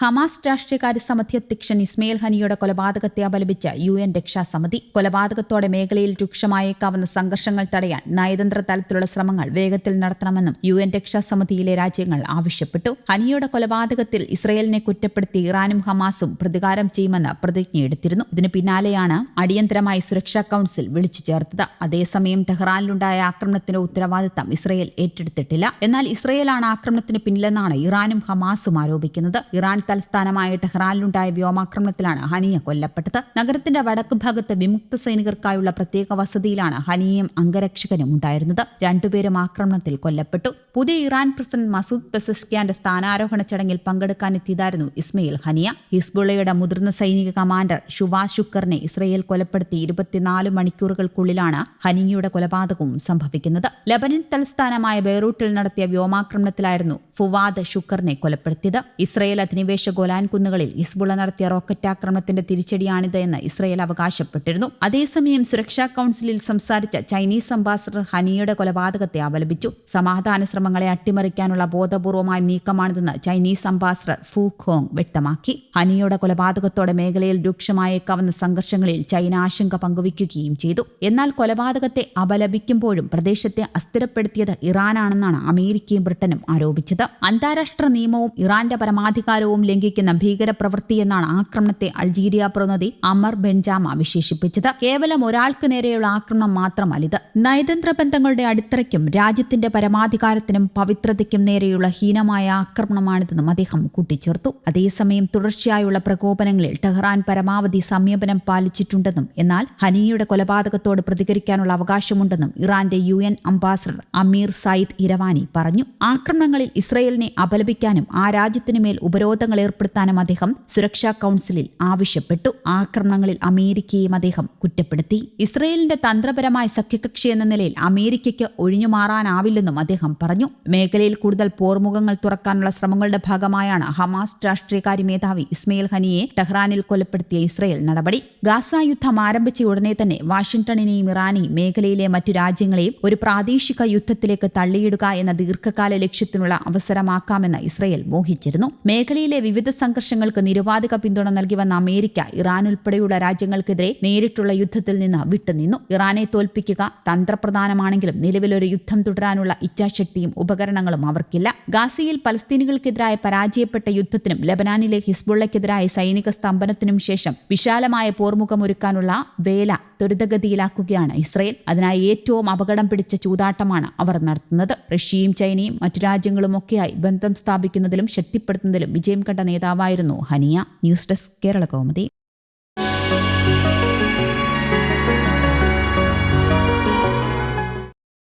Hamas രാഷ്ട്രീയകാര്യ സമിതി അധ്യക്ഷൻ ഇസ്മയിൽ ഹനിയുടെ കൊലപാതകത്തെ അപലപിച്ച യു എൻ രക്ഷാസമിതി. കൊലപാതകത്തോടെ മേഖലയിൽ രൂക്ഷമായേക്കാവുന്ന സംഘർഷങ്ങൾ തടയാൻ നയതന്ത്ര തലത്തിലുള്ള ശ്രമങ്ങൾ വേഗത്തിൽ നടത്തണമെന്നും യു എൻ രക്ഷാസമിതിയിലെ രാജ്യങ്ങൾ ആവശ്യപ്പെട്ടു. ഹനിയുടെ കൊലപാതകത്തിൽ ഇസ്രയേലിനെ കുറ്റപ്പെടുത്തി ഇറാനും ഹമാസും പ്രതികാരം ചെയ്യുമെന്ന് പ്രതിജ്ഞയെടുത്തിരുന്നു ഇതിനു പിന്നാലെയാണ് അടിയന്തരമായി സുരക്ഷാ കൌൺസിൽ വിളിച്ചു ചേർത്തത്. അതേസമയം ടെഹ്റാനിലുണ്ടായ ആക്രമണത്തിന്റെ ഉത്തരവാദിത്തം ഇസ്രയേൽ ഏറ്റെടുത്തിട്ടില്ല. എന്നാൽ ഇസ്രയേലാണ് ആക്രമണത്തിന് പിന്നിലെന്നാണ് ഇറാനും ഹമാസും ആരോപിക്കുന്നത്. ഇറാൻ തലസ്ഥാനമായ ടെഹ്റാനിലുണ്ടായ വ്യോമാക്രമണത്തിലാണ് ഹനിയ കൊല്ലപ്പെട്ടത്. നഗരത്തിന്റെ വടക്ക് ഭാഗത്ത് വിമുക്ത സൈനികർക്കായുള്ള പ്രത്യേക വസതിയിലാണ് ഹനിയയും അംഗരക്ഷകനും ഉണ്ടായിരുന്നത്. രണ്ടുപേരും ആക്രമണത്തിൽ കൊല്ലപ്പെട്ടു. പുതിയ ഇറാൻ പ്രസിഡന്റ് മസൂദ് പെസസ്കിയാന്റെ സ്ഥാനാരോഹണ ചടങ്ങിൽ പങ്കെടുക്കാനെത്തിയതായിരുന്നു ഇസ്മയിൽ ഹനിയ. ഹിസ്ബുള്ളയുടെ മുതിർന്ന സൈനിക കമാൻഡർ ഷുവാ ഷുക്കറിനെ ഇസ്രയേൽ കൊലപ്പെടുത്തി ഇരുപത്തിനാല് മണിക്കൂറുകൾക്കുള്ളിലാണ് ഹനിയയുടെ കൊലപാതകവും സംഭവിക്കുന്നത്. ലബനൻ തലസ്ഥാനമായ ബെയ്റൂട്ടിൽ നടത്തിയ വ്യോമാക്രമണത്തിലായിരുന്നു ഫുവാദ് ഷുക്കറിനെ കൊലപ്പെടുത്തിയത്. ഇസ്രയേൽ അധിനിവേശ ഗോലാൻ കുന്നുകളിൽ ഇസ്ബുള നടത്തിയ റോക്കറ്റ് ആക്രമണത്തിന്റെ തിരിച്ചടിയാണിത് എന്ന് ഇസ്രയേൽ അവകാശപ്പെട്ടിരുന്നു. അതേസമയം സുരക്ഷാ കൌൺസിലിൽ സംസാരിച്ച ചൈനീസ് അംബാസഡർ ഹനിയുടെ കൊലപാതകത്തെ അപലപിച്ചു സമാധാന ശ്രമങ്ങളെ അട്ടിമറിക്കാനുള്ള ബോധപൂർവമായ നീക്കമാണിതെന്ന് ചൈനീസ് അംബാസഡർ ഫു ഖോങ് വ്യക്തമാക്കി. ഹനിയുടെ കൊലപാതകത്തോടെ മേഖലയിൽ രൂക്ഷമായേക്കാവുന്ന സംഘർഷങ്ങളിൽ ചൈന ആശങ്ക പങ്കുവയ്ക്കുകയും ചെയ്തു. എന്നാൽ കൊലപാതകത്തെ അപലപിക്കുമ്പോഴും പ്രദേശത്തെ അസ്ഥിരപ്പെടുത്തിയത് ഇറാനാണെന്നാണ് അമേരിക്കയും ബ്രിട്ടനും ആരോപിച്ചത്. അന്താരാഷ്ട്ര നിയമവും ഇറാന്റെ പരമാധികാരവും ലംഘിക്കുന്ന ഭീകരപ്രവൃത്തിയെന്നാണ് ആക്രമണത്തെ അൾജീരിയ പ്രതിനിധി അമർ ബെൻജാമ വിശേഷിപ്പിച്ചത്. കേവലം ഒരാൾക്ക് നേരെയുള്ള ആക്രമണം മാത്രമല്ലിത്. നയതന്ത്ര ബന്ധങ്ങളുടെ അടിത്തറയ്ക്കും രാജ്യത്തിന്റെ പരമാധികാരത്തിനും പവിത്രതയ്ക്കും നേരെയുള്ള ഹീനമായ ആക്രമണമാണിതെന്നും അദ്ദേഹം കൂട്ടിച്ചേർത്തു. അതേസമയം തുടർച്ചയായുള്ള പ്രകോപനങ്ങളിൽ ടെഹ്റാൻ പരമാവധി സംയമനം പാലിച്ചിട്ടുണ്ടെന്നും എന്നാൽ ഹനിയുടെ കൊലപാതകത്തോട് പ്രതികരിക്കാനുള്ള അവകാശമുണ്ടെന്നും ഇറാന്റെ U N ambassador Amir Saeed Iravani പറഞ്ഞു. ആക്രമണങ്ങളിൽ ഇസ്രയേലിനെ അപലപിക്കാനും ആ രാജ്യത്തിനുമേൽ ഉപരോധങ്ങൾ ഏർപ്പെടുത്താനും അദ്ദേഹം സുരക്ഷാ കൌൺസിലിൽ ആവശ്യപ്പെട്ടു. ആക്രമണങ്ങളിൽ അമേരിക്കയെയും അദ്ദേഹം കുറ്റപ്പെടുത്തി. ഇസ്രയേലിന്റെ തന്ത്രപരമായ സഖ്യകക്ഷി എന്ന നിലയിൽ അമേരിക്കയ്ക്ക് ഒഴിഞ്ഞുമാറാനാവില്ലെന്നും അദ്ദേഹം പറഞ്ഞു. മേഖലയിൽ കൂടുതൽ പോർമുഖങ്ങൾ തുറക്കാനുള്ള ശ്രമങ്ങളുടെ ഭാഗമായാണ് ഹമാസ് രാഷ്ട്രീയകാര്യ മേധാവി ഇസ്മയിൽ ഹനിയെ ടെഹ്റാനിൽ കൊലപ്പെടുത്തിയ ഇസ്രയേൽ നടപടി. ഗാസ യുദ്ധം ആരംഭിച്ച ഉടനെ തന്നെ വാഷിംഗ്ടണിനെയും ഇറാനെയും മേഖലയിലെ മറ്റു രാജ്യങ്ങളെയും ഒരു പ്രാദേശിക യുദ്ധത്തിലേക്ക് തള്ളിയിടുക എന്ന ദീർഘകാല ലക്ഷ്യത്തിനുള്ള അവസരമാക്കാമെന്ന് ഇസ്രയേൽ മോഹിച്ചിരുന്നു. മേഖലയിലെ വിവിധ സംഘർഷങ്ങൾക്ക് നിരുപാധിക പിന്തുണ നൽകി വന്ന അമേരിക്ക ഇറാൻ ഉൾപ്പെടെയുള്ള രാജ്യങ്ങൾക്കെതിരെ നേരിട്ടുള്ള യുദ്ധത്തിൽ നിന്ന് വിട്ടുനിന്നു. ഇറാനെ തോൽപ്പിക്കുക തന്ത്രപ്രധാനമാണെങ്കിലും നിലവിലൊരു യുദ്ധം തുടരാനുള്ള ഇച്ഛാശക്തിയും ഉപകരണങ്ങളും അവർക്കില്ല. ഗാസയിൽ പലസ്തീനുകൾക്കെതിരായ പരാജയപ്പെട്ട യുദ്ധത്തിനും ലബനാനിലെ ഹിസ്ബുള്ളയ്ക്കെതിരായ സൈനിക സ്തംഭനത്തിനും ശേഷം വിശാലമായ പോർമുഖമൊരുക്കാനുള്ള വേല ത്വരിതഗതിയിലാക്കുകയാണ് ഇസ്രയേൽ. അതിനായി ഏറ്റവും അപകടം പിടിച്ച ചൂതാട്ടമാണ് അവർ നടത്തുന്നത്. റഷ്യയും ചൈനയും മറ്റു രാജ്യങ്ങളുമൊക്കെയായി ബന്ധം സ്ഥാപിക്കുന്നതിലും ശക്തിപ്പെടുത്തുന്നതിലും വിജയം കണ്ട നേതാവായിരുന്നു Haniyeh. News desk Kerala Kaumudi.